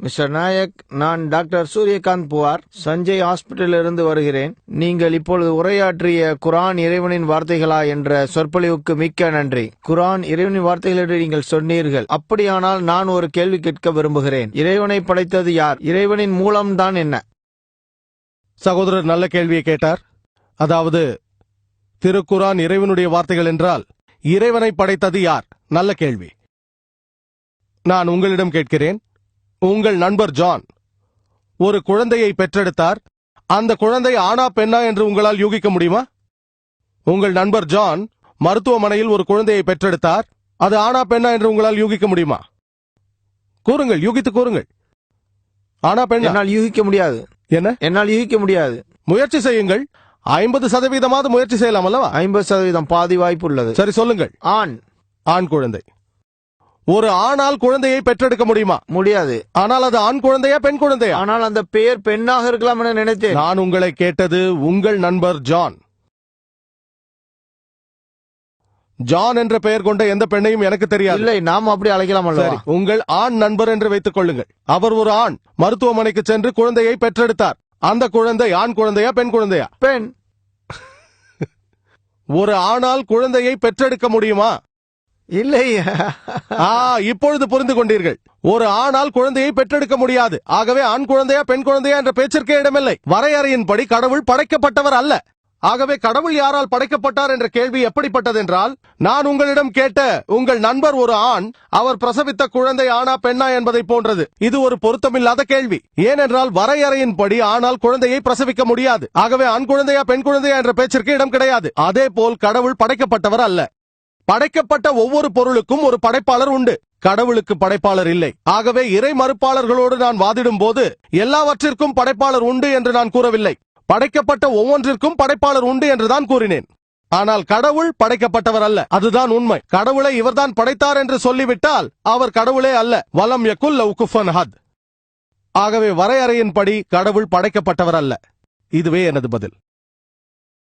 Mister Nayak நான் doctor Suryakant புவார் Sanjay ஹாஸ்பிட்டலிலிருந்து வருகிறேன். நீங்கள் இப்பொழுது உரையாற்றிய குரான் இறைவனின் வார்த்தைகளா என்ற சொற்பொழிவுக்கு மிக்க நன்றி. குரான் இறைவனின் வார்த்தைகள் என்று நீங்கள் சொன்னீர்கள். அப்படியானால் நான் ஒரு கேள்வி கேட்க விரும்புகிறேன். இறைவனை படைத்தது யார்? இறைவனின் மூலம்தான் என்ன? சகோதரர் நல்ல கேள்வியை கேட்டார். அதாவது திருக்குரான் இறைவனுடைய வார்த்தைகள் என்றால் இறைவனை படைத்தது யார்? நல்ல கேள்வி. நான் உங்களிடம் கேட்கிறேன். உங்கள் நண்பர் ஜான். ஒரு குழந்தையை பெற்றெடுத்தார். அந்த குழந்தை ஆனா பெண்ணா என்று உங்களால் யூகிக்க முடியுமா? உங்கள் நண்பர் ஜான் மருத்துவமனையில் ஒரு குழந்தையை பெற்றெடுத்தார். அது ஆனா பெண்ணா என்று உங்களால் யூகிக்க முடியுமா? கூறுங்கள் யூகித்து கூறுங்கள். ஆனா பெண்ணா? என்னால் யூகிக்க முடியாது. என்ன? என்னால் யூகிக்க முடியாது. முயற்சி செய்யுங்கள். ஐம்பது சதவீதமாவது முயற்சி செய்யலாம் அல்லவா? ஐம்பது சதவீதம் பாதி வாய்ப்பு உள்ளது. சரி சொல்லுங்கள். ஆண். ஆண் குழந்தை. ஒரு ஆணால் குழந்தையை பெற்றெடுக்க முடியுமா? முடியாது. ஆனால் அது ஆண் குழந்தையா பெண் குழந்தையா? ஆனால் அந்த பெயர் பெண்ணாக இருக்கலாம் என நினைத்தேன். நான் உங்களை கேட்டது உங்கள் நண்பர் ஜான். ஜான் என்ற பெயர் கொண்ட எந்த பெண்ணையும் எனக்கு தெரியாது. இல்லை நாம் அப்படி அழைக்கலாம் சரி உங்கள் ஆண் நண்பர் என்று வைத்துக் கொள்ளுங்கள். அவர் ஒரு ஆண். மருத்துவமனைக்கு சென்று குழந்தையை பெற்றெடுத்தார். அந்த குழந்தை ஆண் குழந்தையா பெண் குழந்தையா? பெண். ஒரு ஆணால் குழந்தையை பெற்றெடுக்க முடியுமா? இல்லையா. ஆ இப்பொழுது புரிந்து கொண்டீர்கள். ஒரு ஆணால் குழந்தையை பெற்றெடுக்க முடியாது. ஆகவே ஆண் குழந்தையா பெண் குழந்தையா என்ற பேச்சிற்கே இடமில்லை. வரையறையின்படி கடவுள் படைக்கப்பட்டவர் அல்ல. ஆகவே கடவுள் யாரால் படைக்கப்பட்டார் என்ற கேள்வி எப்படிப்பட்டதென்றால் நான் உங்களிடம் கேட்ட உங்கள் நண்பர் ஒரு ஆண் அவர் பிரசவித்த குழந்தை ஆனா பெண்ணா என்பதை போன்றது. இது ஒரு பொருத்தமில்லாத கேள்வி. ஏனென்றால் வரையறையின்படி ஆனால் குழந்தையை பிரசவிக்க முடியாது. ஆகவே ஆண் குழந்தையா பெண் குழந்தையா என்ற பேச்சிற்கு இடம் கிடையாது. அதே போல் கடவுள் படைக்கப்பட்டவர் அல்ல. படைக்கப்பட்ட ஒவ்வொரு பொருளுக்கும் ஒரு படைப்பாளர் உண்டு. கடவுளுக்கு படைப்பாளர் இல்லை. ஆகவே இறை மறுப்பாளர்களோடு நான் வாதிடும் போது எல்லாவற்றிற்கும் படைப்பாளர் உண்டு என்று நான் கூறவில்லை. படைக்கப்பட்ட ஒவ்வொன்றிற்கும் படைப்பாளர் உண்டு என்றுதான் கூறினேன். ஆனால் கடவுள் படைக்கப்பட்டவர் அல்ல. அதுதான் உண்மை. கடவுளை இவர்தான் படைத்தார் என்று சொல்லிவிட்டால் அவர் கடவுளே அல்ல. வலம் யகுல் லவ் ஹத். ஆகவே வரையறையின்படி கடவுள் படைக்கப்பட்டவர் அல்ல. இதுவே எனது பதில்.